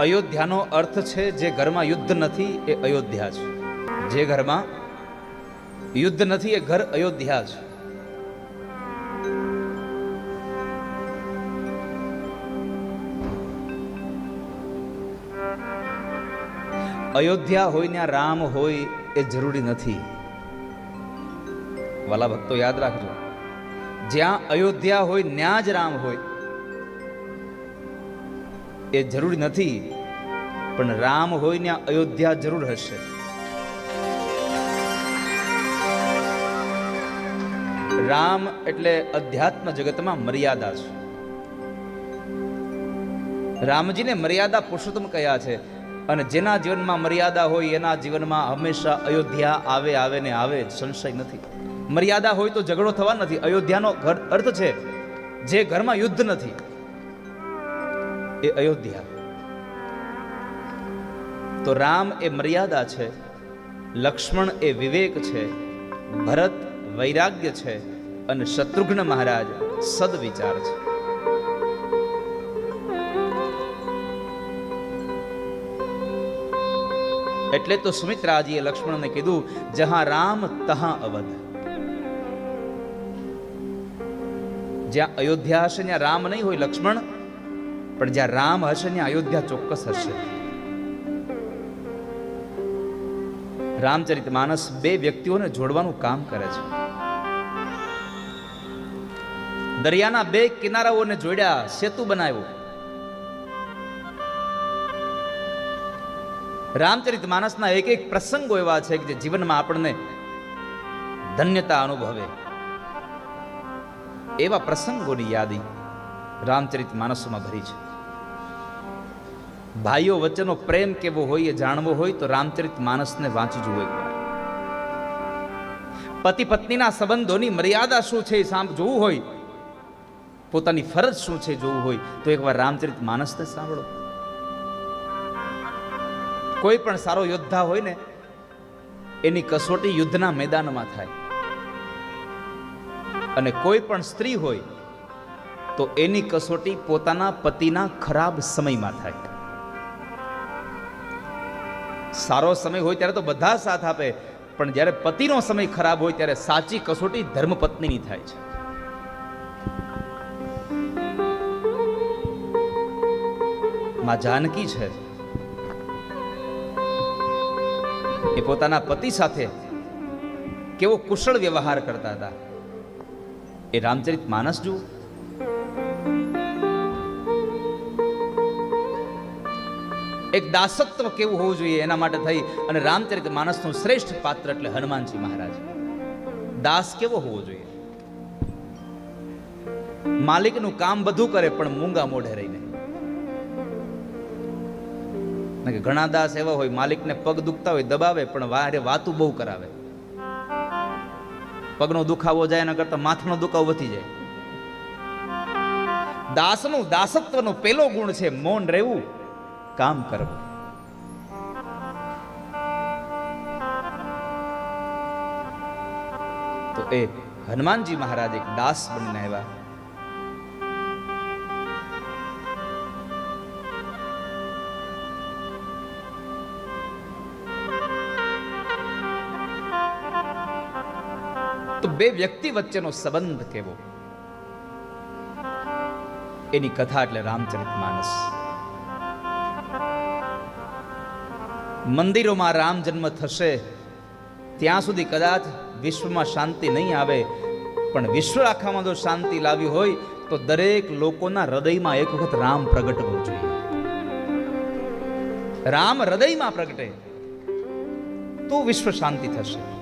અયોધ્યાનો અર્થ છે જે ઘરમાં યુદ્ધ નથી, એ અયોધ્યા છે જે ઘરમાં યુદ્ધ નથી, એ ઘર અયોધ્યા છે અયોધ્યા હોય ત્યાં રામ હોય, એ જરૂરી નથી. વાલા ભક્તો યાદ રાખજો. જ્યાં અયોધ્યા હોય ત્યાં જ રામ હોય એ જરૂરી નથી, પણ રામ હોય ત્યાં અયોધ્યા જરૂર હશે. રામ એટલે અધ્યાત્મ જગતમાં મર્યાદા છે. રામજીને મર્યાદા પુરુષોત્તમ કયા છે? અને જેના જીવનમાં મર્યાદા હોય, એના જીવનમાં હંમેશા અયોધ્યા આવે આવે ને આવે સંશય નથી. મર્યાદા હોય તો ઝઘડો થવા નથી. અયોધ્યાનો ઘર અર્થ છે, જે ઘરમાં યુદ્ધ નથી. એ અયોધ્યા. તો રામ એ મર્યાદા છે, લક્ષ્મણ એ વિવેક છે, ભરત વૈરાગ્ય છે અને શત્રુઘ્ન મહારાજ સદવિચાર છે. એટલે તો સુમિત્રાજીએ લક્ષ્મણને કીધું, જહાં રામ, તહાં અવધ. જ્યાં અયોધ્યા હશે, ત્યાં રામ નહીં હોય, લક્ષ્મણ પણ જ્યાં રામ હશે ને અયોધ્યા ચોક્કસ હશે. રામચરિત માનસ બે વ્યક્તિઓને જોડવાનું કામ કરે છે. દરિયાના બે કિનારાઓને જોડ્યા સેતુ બનાવ્યો. રામચરિત માનસના એક એક પ્રસંગો એવા છે કે જે જીવનમાં આપણને ધન્યતા અનુભવે. એવા પ્રસંગોની યાદી રામચરિત માનસોમાં ભરી છે. ભાઈઓ વચ્ચેનો પ્રેમ કેવો હોય એ જાણવો હોય તો રામચરિત માનસને વાંચી જુઓ એકવાર. પતિ પત્નીના સંબંધોની મર્યાદા શું છે એ સાંભ જોવું હોય, પોતાની ફરજ શું છે જોવું હોય તો એકવાર રામચરિત માનસને સાંભળો. કોઈ પણ સારો યોદ્ધા હોય ને, એની કસોટી યુદ્ધના મેદાનમાં થાય. અને કોઈ પણ સ્ત્રી હોય તો એની કસોટી પોતાના પતિના ખરાબ સમયમાં થાય. સારો સમય હોય ત્યારે તો બધા સાથ આપે. પણ જ્યારે પતિનો સમય ખરાબ હોય ત્યારે સાચી કસોટી ધર્મપત્નીની થાય છે. માં જાનકી છે. એ પોતાના પતિ સાથે કેવો કુશળ વ્યવહાર કરતા હતા. એ રામચરિત માનસ જુઓ એક દાસત્વ કેવું હોવું જોઈએ એના માટે થઈ અને રામચરિત માનસનું શ્રેષ્ઠ પાત્ર એટલે હનુમાનજી મહારાજ. દાસ કેવો હોવો જોઈએ? માલિકનું કામ બધું કરે પણ મૂંગા મોઢે રહીને. ઘણા દાસ એવા હોય, માલિકને પગ દુખતા હોય, દબાવે, પણ વારે વાતું બહુ કરાવે. પગનો દુખાવો જાય એના કરતા માથાનો દુખાવો વધી જાય. દાસનું દાસત્વનો પેલો ગુણ છે, મૌન રહેવું. કામ કરવું. તો એ હનુમાનજી મહારાજ એક દાસ બનીને આવ્યા. તો બે વ્યક્તિ વચ્ચેનો સંબંધ કેવો? એની કથા એટલે રામચરિત માનસ. મંદિરોમાં રામ જન્મ થશે, ત્યાં સુધી કદાચ વિશ્વમાં શાંતિ નહીં આવે. પણ વિશ્વ આખામાં જો શાંતિ લાવી હોય, તો દરેક લોકોના હૃદયમાં એક વખત રામ પ્રગટવું જોઈએ. રામ હૃદયમાં પ્રગટે, તો વિશ્વ શાંતિ થશે.